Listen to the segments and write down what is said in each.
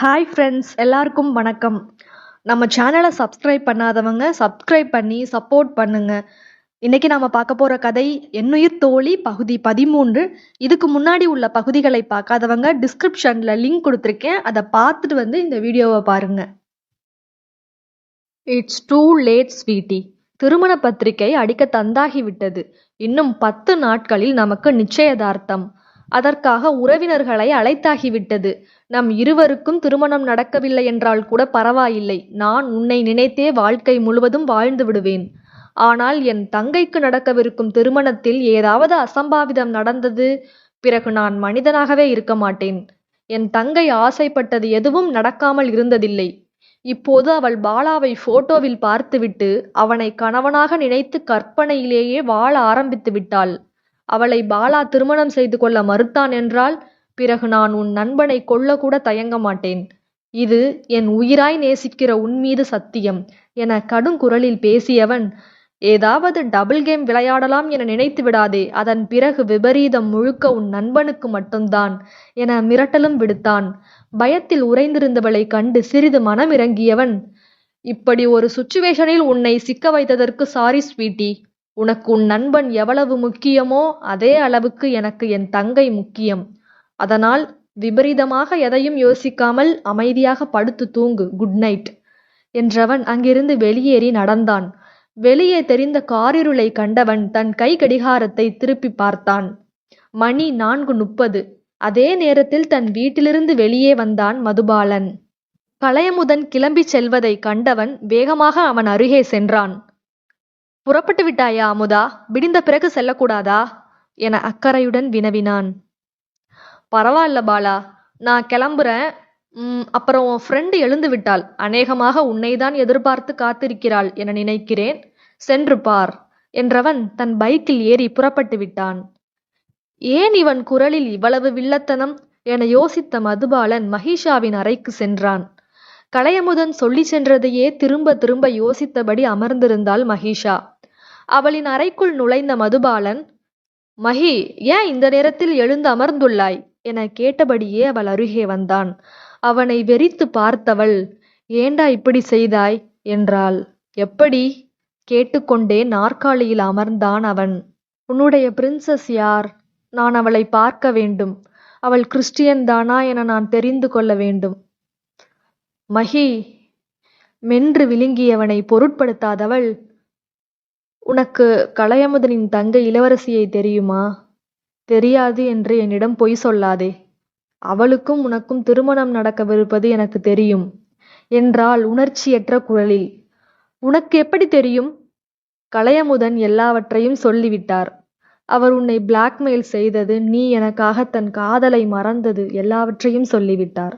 Hi friends எல்லாருக்கும் வணக்கம். நம்ம சேனலை சப்ஸ்கிரைப் பண்ணாதவங்க சப்ஸ்கிரைப் பண்ணி சப்போர்ட் பண்ணுங்க. இன்னைக்கு நாம பார்க்க போற கதை என்னுயிர் தோழி பகுதி பதிமூன்று. இதுக்கு முன்னாடி உள்ள பகுதிகளை பார்க்காதவங்க டிஸ்கிரிப்ஷன்ல லிங்க் கொடுத்துருக்கேன். அதை பார்த்துட்டு வந்து இந்த வீடியோவை பாருங்க. இட்ஸ் டூ லேட் ஸ்வீட்டி திருமண பத்திரிகை அடிக்க தந்தாகி விட்டது இன்னும் பத்து நாட்களில் நமக்கு நிச்சயதார்த்தம். அதற்காக உறவினர்களை அழைத்தாகிவிட்டது. நம் இருவருக்கும் திருமணம் நடக்கவில்லை என்றால் கூட பரவாயில்லை. நான் உன்னை நினைத்தே வாழ்க்கை முழுவதும் வாழ்ந்து விடுவேன். ஆனால் என் தங்கைக்கு நடக்கவிருக்கும் திருமணத்தில் ஏதாவது அசம்பாவிதம் நடந்தது பிறகு நான் மனிதனாகவே இருக்க மாட்டேன். என் தங்கை ஆசைப்பட்டது எதுவும் நடக்காமல் இருந்ததில்லை. இப்போது அவள் பாலாவை போட்டோவில் பார்த்துவிட்டு அவனை கணவனாக நினைத்து கற்பனையிலேயே வாழ ஆரம்பித்து விட்டாள் அவளை பாலா திருமணம் செய்து கொள்ள மறுத்தான் என்றால் பிறகு நான் உன் நண்பனை கொல்லக்கூட தயங்க மாட்டேன். இது என் உயிராய் நேசிக்கிற உன் மீது சத்தியம் என கடும் குரலில் பேசியவன் ஏதாவது டபுள் கேம் விளையாடலாம் என நினைத்து விடாதே அதன் பிறகு விபரீதம் முழுக்க உன் நண்பனுக்கு மட்டும்தான் என மிரட்டலும் விடுத்தான். பயத்தில் உறைந்திருந்தவளை கண்டு சிறிது மனமிறங்கியவன் இப்படி ஒரு சுச்சுவேஷனில் உன்னை சிக்க வைத்ததற்கு சாரி ஸ்வீட்டி. உனக்கு உன் நண்பன் எவ்வளவு முக்கியமோ அதே அளவுக்கு எனக்கு என் தங்கை முக்கியம். அதனால் விபரீதமாக எதையும் யோசிக்காமல் அமைதியாக படுத்து தூங்கு குட் நைட் என்றவன் அங்கிருந்து வெளியேறி நடந்தான். வெளியே தெரிந்த காரிருளை கண்டவன் தன் கை கடிகாரத்தை திருப்பி பார்த்தான். மணி நான்கு முப்பது. அதே நேரத்தில் தன் வீட்டிலிருந்து வெளியே வந்தான் மதுபாலன். கலையமுதன் கிளம்பி செல்வதை கண்டவன் வேகமாக அவன் அருகே சென்றான். புறப்பட்டு விட்டாயா அமுதா? விடிந்த பிறகு செல்லக்கூடாதா? என அக்கறையுடன் வினவினான். பரவாயில்ல பாலா நான் கிளம்புறேன். அப்புறம் உன் ஃப்ரெண்டு எழுந்து விட்டாள். அநேகமாக உன்னைதான் எதிர்பார்த்து காத்திருக்கிறாள் என நினைக்கிறேன். சென்று பார் என்றவன் தன் பைக்கில் ஏறி புறப்பட்டு விட்டான். ஏன் இவன் குரலில் இவ்வளவு வில்லத்தனம்? என யோசித்த மதுபாலன் மகிஷாவின் அறைக்கு சென்றான். கலையமுதன் சொல்லி சென்றதையே திரும்ப திரும்ப யோசித்தபடி அமர்ந்திருந்தாள் மகிஷா. அவளின் அறைக்குள் நுழைந்த மதுபாலன் மகி ஏன் இந்த நேரத்தில் எழுந்து அமர்ந்துள்ளாய்? என கேட்டபடியே அவள் அருகே வந்தான். அவனை வெறித்து பார்த்தவள் ஏண்டா இப்படி செய்தாய்? என்றாள். எப்படி? கேட்டுக்கொண்டே நாற்காலியில் அமர்ந்தான் அவன். உன்னுடைய பிரின்சஸ் யார்? நான் அவளை பார்க்க வேண்டும். அவள் கிறிஸ்டியன் தானா என நான் தெரிந்து கொள்ள வேண்டும். மகி மென்று விழுங்கியவனை பொருட்படுத்தாதவள் உனக்கு கலையமுதனின் தங்கை இளவரசியை தெரியுமா? தெரியாது என்று என்னிடம் பொய் சொல்லாதே. அவளுக்கும் உனக்கும் திருமணம் நடக்கவிருப்பது எனக்கு தெரியும். என்றாள் உணர்ச்சியற்ற குரலில். உனக்கு எப்படி தெரியும்? கலையமுதன் எல்லாவற்றையும் சொல்லிவிட்டார். அவர் உன்னை பிளாக்மெயில் செய்தது நீ எனக்காக தன் காதலை மறந்தது எல்லாவற்றையும் சொல்லிவிட்டார்.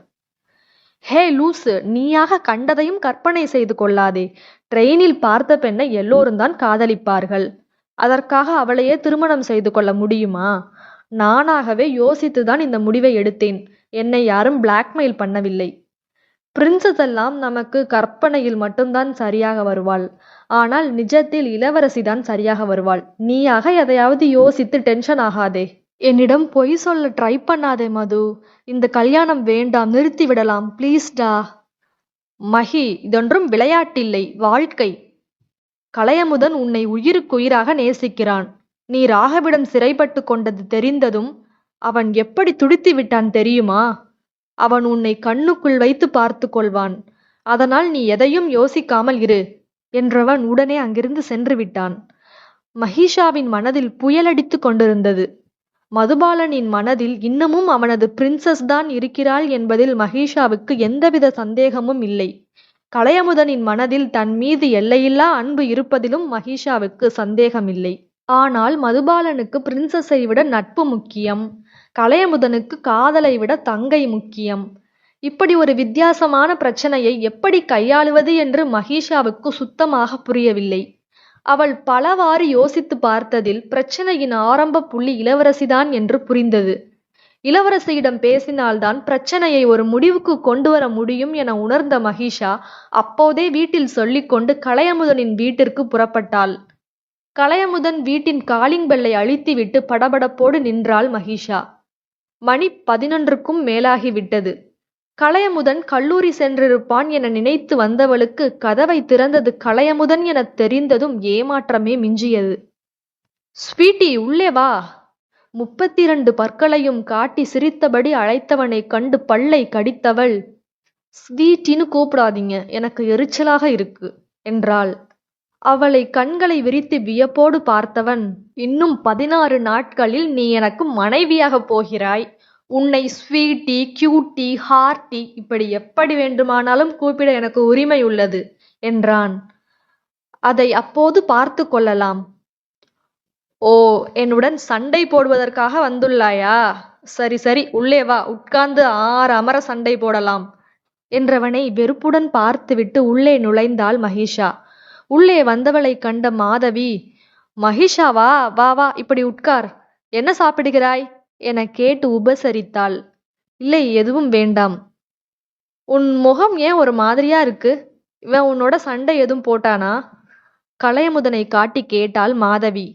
ஹே லூசு நீயாக கண்டதையும் கற்பனை செய்து கொள்ளாதே. ட்ரெயினில் பார்த்த பெண்ணை எல்லோரும் தான் காதலிப்பார்கள். அதற்காக அவளையே திருமணம் செய்து கொள்ள முடியுமா? நானாகவே யோசித்துதான் இந்த முடிவை எடுத்தேன். என்னை யாரும் பிளாக்மெயில் பண்ணவில்லை. பிரின்சஸ் எல்லாம் நமக்கு கற்பனையில் மட்டும்தான் சரியாக வருவாள். ஆனால் நிஜத்தில் இளவரசி தான் சரியாக வருவாள். நீயாக எதையாவது யோசித்து டென்ஷன் ஆகாதே. என்னிடம் பொய் சொல்ல ட்ரை பண்ணாதே மது. இந்த கல்யாணம் வேண்டாம் நிறுத்தி விடலாம் ப்ளீஸ்டா மகி இதொன்றும் விளையாட்டில்லை வாழ்க்கை. கலையமுதன் உன்னை உயிருக்குயிராக நேசிக்கிறான். நீ ராகவிடம் சிறைப்பட்டு கொண்டது தெரிந்ததும் அவன் எப்படி துடித்து விட்டான் தெரியுமா? அவன் உன்னை கண்ணுக்குள் வைத்து பார்த்து கொள்வான். அதனால் நீ எதையும் யோசிக்காமல் இரு என்றவன் உடனே அங்கிருந்து சென்று விட்டான். மகிஷாவின் மனதில் புயலடித்து கொண்டிருந்தது. மதுபாலனின் மனதில் இன்னமும் அவனது பிரின்சஸ் தான் இருக்கிறாள் என்பதில் மகிஷாவுக்கு எந்தவித சந்தேகமும் இல்லை. கலையமுதனின் மனதில் தன் மீது எல்லையில்லா அன்பு இருப்பதிலும் மகிஷாவுக்கு சந்தேகமில்லை. ஆனால் மதுபாலனுக்கு பிரின்சஸை விட நட்பு முக்கியம். கலையமுதனுக்கு காதலை விட தங்கை முக்கியம். இப்படி ஒரு வித்தியாசமான பிரச்சனையை எப்படி கையாளுவது என்று மகிஷாவுக்கு சுத்தமாக புரியவில்லை. அவள் பலவாறு யோசித்து பார்த்ததில் பிரச்சனையின் ஆரம்ப புள்ளி இளவரசிதான் என்று புரிந்தது. இளவரசியிடம் பேசினால்தான் பிரச்சனையை ஒரு முடிவுக்கு கொண்டு வர முடியும் என உணர்ந்த மகிஷா அப்போதே வீட்டில் சொல்லிக்கொண்டு கலையமுதனின் வீட்டிற்கு புறப்பட்டாள். கலையமுதன் வீட்டின் காலிங் பெல்லை அழித்துவிட்டு படபடப்போடு நின்றாள் மகிஷா. மணி பதினொன்றுக்கும் மேலாகிவிட்டது. கலையமுதன் கல்லூரி சென்றிருப்பான் என நினைத்து வந்தவளுக்கு கதவை திறந்தது கலையமுதன் எனத் தெரிந்ததும் ஏமாற்றமே மிஞ்சியது. ஸ்வீட்டி உள்ளே வா. முப்பத்தி இரண்டு பற்களையும் காட்டி சிரித்தபடி அழைத்தவனைக் கண்டு பல்லை கடித்தவள் ஸ்வீட்டின்னு கூப்பிடாதீங்க எனக்கு எரிச்சலாக இருக்கு என்றாள். அவளை கண்களை விரித்து வியப்போடு பார்த்தவன் இன்னும் பதினாறு நாட்களில் நீ எனக்கு மனைவியாகப் போகிறாய் உன்னை ஸ்வீட்டி கியூட்டி ஹார்ட்டி இப்படி எப்படி வேண்டுமானாலும் கூப்பிட எனக்கு உரிமை உள்ளது என்றான். அதை அப்போது பார்த்து கொள்ளலாம். ஓ என்னுடன் சண்டை போடுவதற்காக வந்துள்ளாயா? சரி சரி உள்ளே வா உட்கார்ந்து ஆறு அமர சண்டை போடலாம் என்றவனை வெறுப்புடன் பார்த்துவிட்டு உள்ளே நுழைந்தாள் மகிஷா. உள்ளே வந்தவளைக் கண்ட மாதவி மகிஷாவா வா வா இப்படி உட்கார். என்ன சாப்பிடுகிறாய்? என கேட்டு உபசரித்தாள். இல்லை எதுவும் வேண்டாம். உன் முகம் ஏன் ஒரு மாதிரியா இருக்கு? இவன் உன்னோட சண்டை எதுவும் போட்டானா? கலையமுதனை காட்டி கேட்டாள் மாதவி.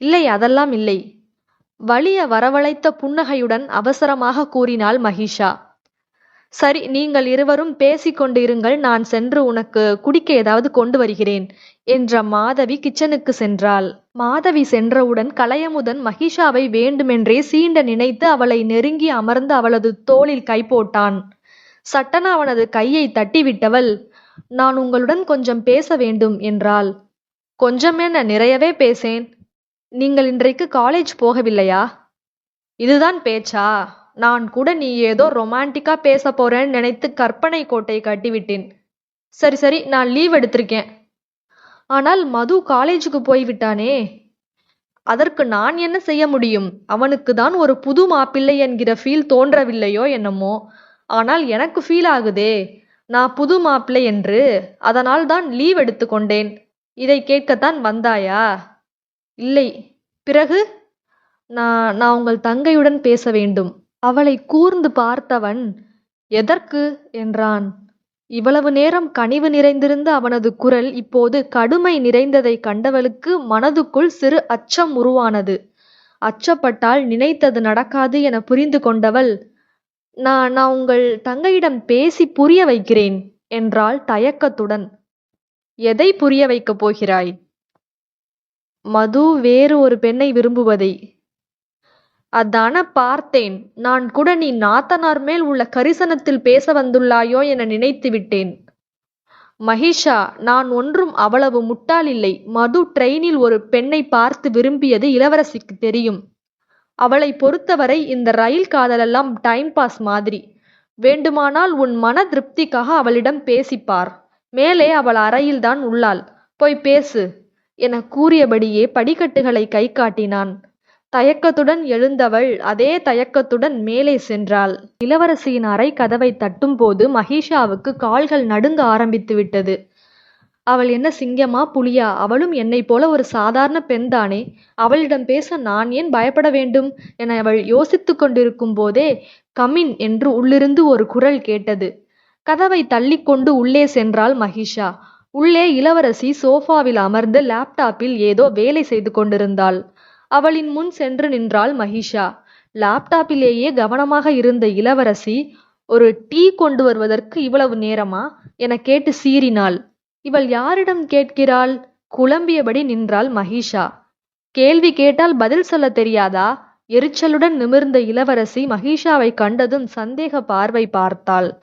இல்லை அதெல்லாம் இல்லை. வலிய வரவழைத்த புன்னகையுடன் அவசரமாக கூறினாள் மகிஷா. சரி நீங்கள் இருவரும் பேசிக் கொண்டு இருங்கள் நான் சென்று உனக்கு குடிக்க ஏதாவது கொண்டு வருகிறேன் என்ற மாதவி கிச்சனுக்கு சென்றாள். மாதவி சென்றவுடன் கலையமுதன் மகிஷாவை வேண்டுமென்றே சீண்ட நினைத்து அவளை நெருங்கி அமர்ந்து அவளது தோளில் கை போட்டான். சட்டன அவனது கையை தட்டிவிட்டவள் நான் உங்களுடன் கொஞ்சம் பேச வேண்டும் என்றாள். கொஞ்சம் என்ன நிறையவே பேசேன். நீங்கள் இன்றைக்கு காலேஜ் போகவில்லையா? இதுதான் பேச்சா? நான் கூட நீ ஏதோ ரொமான்டிக்கா பேச போறேன்னு நினைத்து கற்பனை கோட்டை கட்டிவிட்டேன். சரி சரி நான் லீவ் எடுத்திருக்கேன். ஆனால் மது காலேஜுக்கு போய்விட்டானே? அதற்கு நான் என்ன செய்ய முடியும்? அவனுக்கு தான் ஒரு புது மாப்பிள்ளை என்கிற ஃபீல் தோன்றவில்லையோ என்னமோ? ஆனால் எனக்கு ஃபீல் ஆகுதே. நான் புது மாப்பிள்ளை என்று அதனால் தான் லீவ் எடுத்துக்கொண்டேன் இதை கேட்கத்தான் வந்தாயா? இல்லை. பிறகு? நான் நான் உங்கள் தங்கையுடன் பேச வேண்டும். அவளை கூர்ந்து பார்த்தவன் எதற்கு? என்றான். இவ்வளவு நேரம் கனிவு நிறைந்திருந்த அவனது குரல் இப்போது கடுமை நிறைந்ததை கண்டவளுக்கு மனதுக்குள் சிறு அச்சம் உருவானது. அச்சப்பட்டால் நினைத்தது நடக்காது என புரிந்து கொண்டவள் நான் நான் உங்கள் தங்கையிடம் பேசி புரிய வைக்கிறேன் என்றாள் தயக்கத்துடன். எதை புரிய வைக்கப் போகிறாய்? மது வேறு ஒரு பெண்ணை விரும்புவதை. அதான பார்த்தேன். நான் கூட நீ நாத்தனார் மேல் உள்ள கரிசனத்தில் பேச வந்துள்ளாயோ என நினைத்து விட்டேன். மகிஷா நான் ஒன்றும் அவ்வளவு முட்டாள் இல்லை. மது ட்ரெயினில் ஒரு பெண்ணை பார்த்து விரும்பியது இளவரசிக்கு தெரியும். அவளை பொறுத்தவரை இந்த ரயில் காதலெல்லாம் டைம் பாஸ் மாதிரி. வேண்டுமானால் உன் மன திருப்திக்காக அவளிடம் பேசிப்பார். மேலே அவள் அறையில்தான் உள்ளாள். போய் பேசு என கூறியபடியே படிக்கட்டுகளை கை காட்டினான். தயக்கத்துடன் எழுந்தவள் அதே தயக்கத்துடன் மேலே சென்றாள். இளவரசியின் அறை கதவை தட்டும்போது மகிஷாவுக்கு கால்கள் நடுங்க ஆரம்பித்து விட்டது. அவள் என்ன சிங்கமா புலியா? அவளும் என்னை போல ஒரு சாதாரண பெண்தானே? அவளிடம் பேச நான் ஏன் பயப்பட வேண்டும்? என அவள் யோசித்து கொண்டிருக்கும் போதே கமின் என்று உள்ளிருந்து ஒரு குரல் கேட்டது. கதவை தள்ளிக்கொண்டு உள்ளே சென்றாள் மகிஷா. உள்ளே இளவரசி சோஃபாவில் அமர்ந்து லேப்டாப்பில் ஏதோ வேலை செய்து கொண்டிருந்தாள். அவளின் முன் சென்று நின்றாள் மகிஷா. லேப்டாப்பிலேயே கவனமாக இருந்த இளவரசி ஒரு டீ கொண்டு வருவதற்கு இவ்வளவு நேரமா? என கேட்டு சீறினாள். இவள் யாரிடம் கேட்கிறாள்? குழம்பியபடி நின்றாள் மகிஷா. கேள்வி கேட்டால் பதில் சொல்ல தெரியாதா? எரிச்சலுடன் நிமிர்ந்த இளவரசி மகிஷாவை கண்டதும் சந்தேக பார்வை பார்த்தாள்.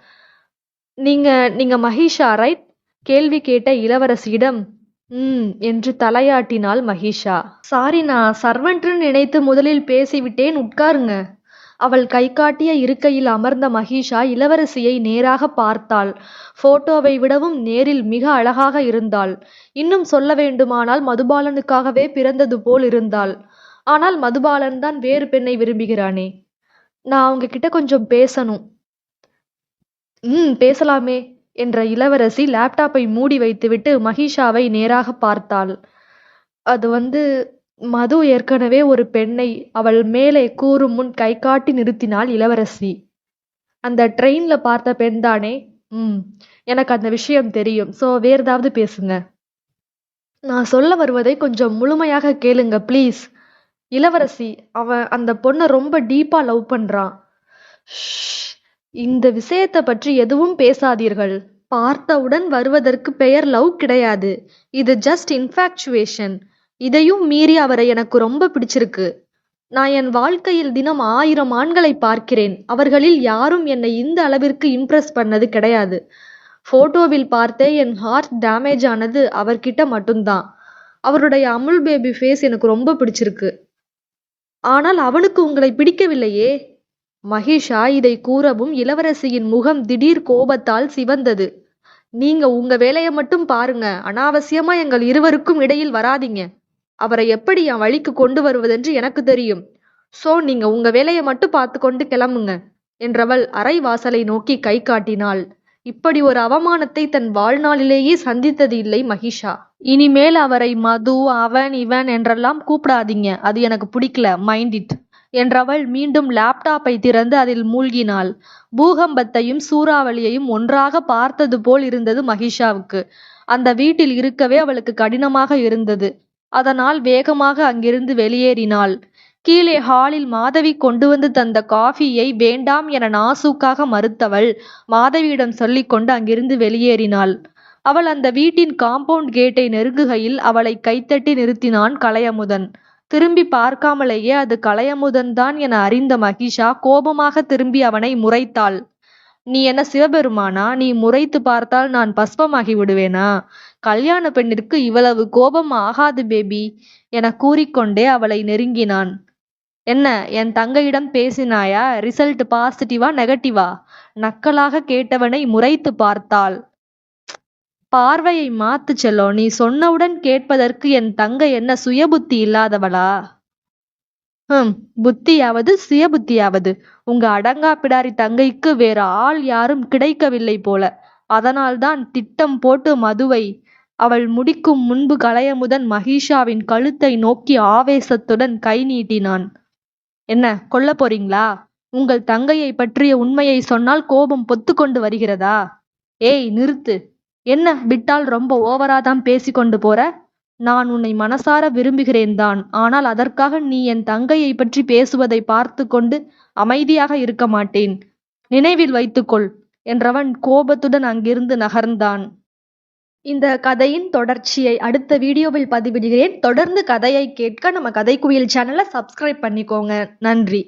நீங்க நீங்க மகிஷா ரைட் கேள்வி கேட்ட இளவரசியிடம் ம் என்று தலையாட்டினாள் மகிஷா. சாரி நான் சர்வெண்ட்னு நினைத்து முதலில் பேசிவிட்டேன் உட்காருங்க. அவள் கை காட்டிய இருக்கையில் அமர்ந்த மகிஷா இளவரசியை நேராக பார்த்தாள். போட்டோவை விடவும் நேரில் மிக அழகாக இருந்தாள். இன்னும் சொல்ல வேண்டுமானால் மதுபாலனுக்காகவே பிறந்தது போல் இருந்தாள். ஆனால் மதுபாலன் தான் வேறு பெண்ணை விரும்புகிறானே. நான் அவங்க கிட்ட கொஞ்சம் பேசணும். ம் பேசலாமே. என்ற இளவரசி லேப்டாப்பை மூடி வைத்துவிட்டு மகிஷாவை நேராக பார்த்தாள். அது வந்து மது ஏற்கனவே ஒரு பெண்ணை அவள் மேலே கூறும் முன் கை காட்டி நிறுத்தினாள் இளவரசி. அந்த ட்ரெயின்ல பார்த்த பெண் தானே ம் எனக்கு அந்த விஷயம் தெரியும். ஸோ வேற ஏதாவது பேசுங்க. நான் சொல்ல வருவதை கொஞ்சம் முழுமையாக கேளுங்க ப்ளீஸ் இளவரசி அவன் அந்த பொண்ணை ரொம்ப டீப்பா லவ் பண்றான் இந்த விஷயத்தை பற்றி எதுவும் பேசாதீர்கள். பார்த்தவுடன் வருவதற்கு பெயர் லவ் கிடையாது. இது ஜஸ்ட் இன்ஃபாக்சுவேஷன் இதையும் மீறி அவரை எனக்கு ரொம்ப பிடிச்சிருக்கு. நான் என் வாழ்க்கையில் தினம் ஆயிரம் ஆண்களை பார்க்கிறேன். அவர்களில் யாரும் என்னை இந்த அளவிற்கு இம்ப்ரெஸ் பண்ணது கிடையாது. போட்டோவில் பார்த்தே என் ஹார்ட் டேமேஜ் ஆனது அவர்கிட்ட மட்டும்தான். அவருடைய அமுல் பேபி ஃபேஸ் எனக்கு ரொம்ப பிடிச்சிருக்கு. ஆனால் அவனுக்கு உங்களை பிடிக்கவில்லையே. மகிஷா இதை கூறவும் இளவரசியின் முகம் திடீர் கோபத்தால் சிவந்தது. நீங்க உங்க வேலையை மட்டும் பாருங்க. அனாவசியமா எங்கள் இருவருக்கும் இடையில் வராதீங்க. அவரை எப்படி என் வழிக்கு கொண்டு வருவதென்று எனக்கு தெரியும். சோ நீங்க உங்க வேலையை மட்டும் பார்த்து கொண்டு கிளம்புங்க என்றவள் அறை வாசலை நோக்கி கை காட்டினாள். இப்படி ஒரு அவமானத்தை தன் வாழ்நாளிலேயே சந்தித்தது இல்லை மகிஷா. இனிமேல் அவரை மது அவன் இவன் என்றெல்லாம் கூப்பிடாதீங்க. அது எனக்கு பிடிக்கல. மைண்ட் இட் என்றவள் மீண்டும் லேப்டாப்பை திறந்து அதில் மூழ்கினாள். பூகம்பத்தையும் சூறாவளியையும் ஒன்றாக பார்த்தது போல் இருந்தது மகிஷாவுக்கு. அந்த வீட்டில் இருக்கவே அவளுக்கு கடினமாக இருந்தது. அதனால் வேகமாக அங்கிருந்து வெளியேறினாள். கீழே ஹாலில் மாதவி கொண்டு வந்து தந்த காஃபியை வேண்டாம் என நாசூக்காக மறுத்தவள் மாதவியிடம் சொல்லிக்கொண்டு அங்கிருந்து வெளியேறினாள். அவள் அந்த வீட்டின் காம்பவுண்ட் கேட்டை நெருங்குகையில் அவளை கைத்தட்டி நிறுத்தினான் கலையமுதன். திரும்பி பார்க்காமலேயே அது கலையமுதன்தான் என அறிந்த மகிஷா கோபமாக திரும்பி அவனை முறைத்தாள். நீ என்ன சிவபெருமானா? நீ முறைத்து பார்த்தால் நான் பஸ்பமாகி விடுவேனா? கல்யாண பெண்ணிற்கு இவ்வளவு கோபம் ஆகாது பேபி என கூறிக்கொண்டே அவளை நெருங்கினான். என்ன என் தங்கையிடம் பேசினாயா? ரிசல்ட் பாசிட்டிவா நெகட்டிவா? நக்கலாக கேட்டவனை முறைத்து பார்த்தாள். பார்வையை மாத்து செல்லம் நீ சொன்னவுடன் கேட்பதற்கு என் தங்கை என்ன சுயபுத்தி இல்லாதவளா? ஹம் புத்தியாவது சுயபுத்தியாவது. உங்க அடங்கா பிடாரி தங்கைக்கு வேற ஆள் யாரும் கிடைக்கவில்லை போல. அதனால்தான் திட்டம் போட்டு மதுவை அவள் முடிக்கும் முன்பு கலையமுதன் மகிஷாவின் கழுத்தை நோக்கி ஆவேசத்துடன் கை நீட்டினான். என்ன கொல்ல போறீங்களா? உங்கள் தங்கையை பற்றிய உண்மையை சொன்னால் கோபம் பொத்துக்கொண்டு வருகிறதா? ஏய் நிறுத்து. என்ன விட்டால் ரொம்ப ஓவராதான் பேசிக்கொண்டு போற? நான் உன்னை மனசார விரும்புகிறேன் தான். ஆனால் அதற்காக நீ என் தங்கையை பற்றி பேசுவதை பார்த்து கொண்டு அமைதியாக இருக்க மாட்டேன். நினைவில் வைத்துக்கொள் என்றவன் கோபத்துடன் அங்கிருந்து நகர்ந்தான். இந்த கதையின் தொடர்ச்சியை அடுத்த வீடியோவில் பதிவிடுகிறேன். தொடர்ந்து கதையை கேட்க நம்ம கதைக்குயில் சேனலை சப்ஸ்கிரைப் பண்ணிக்கோங்க. நன்றி.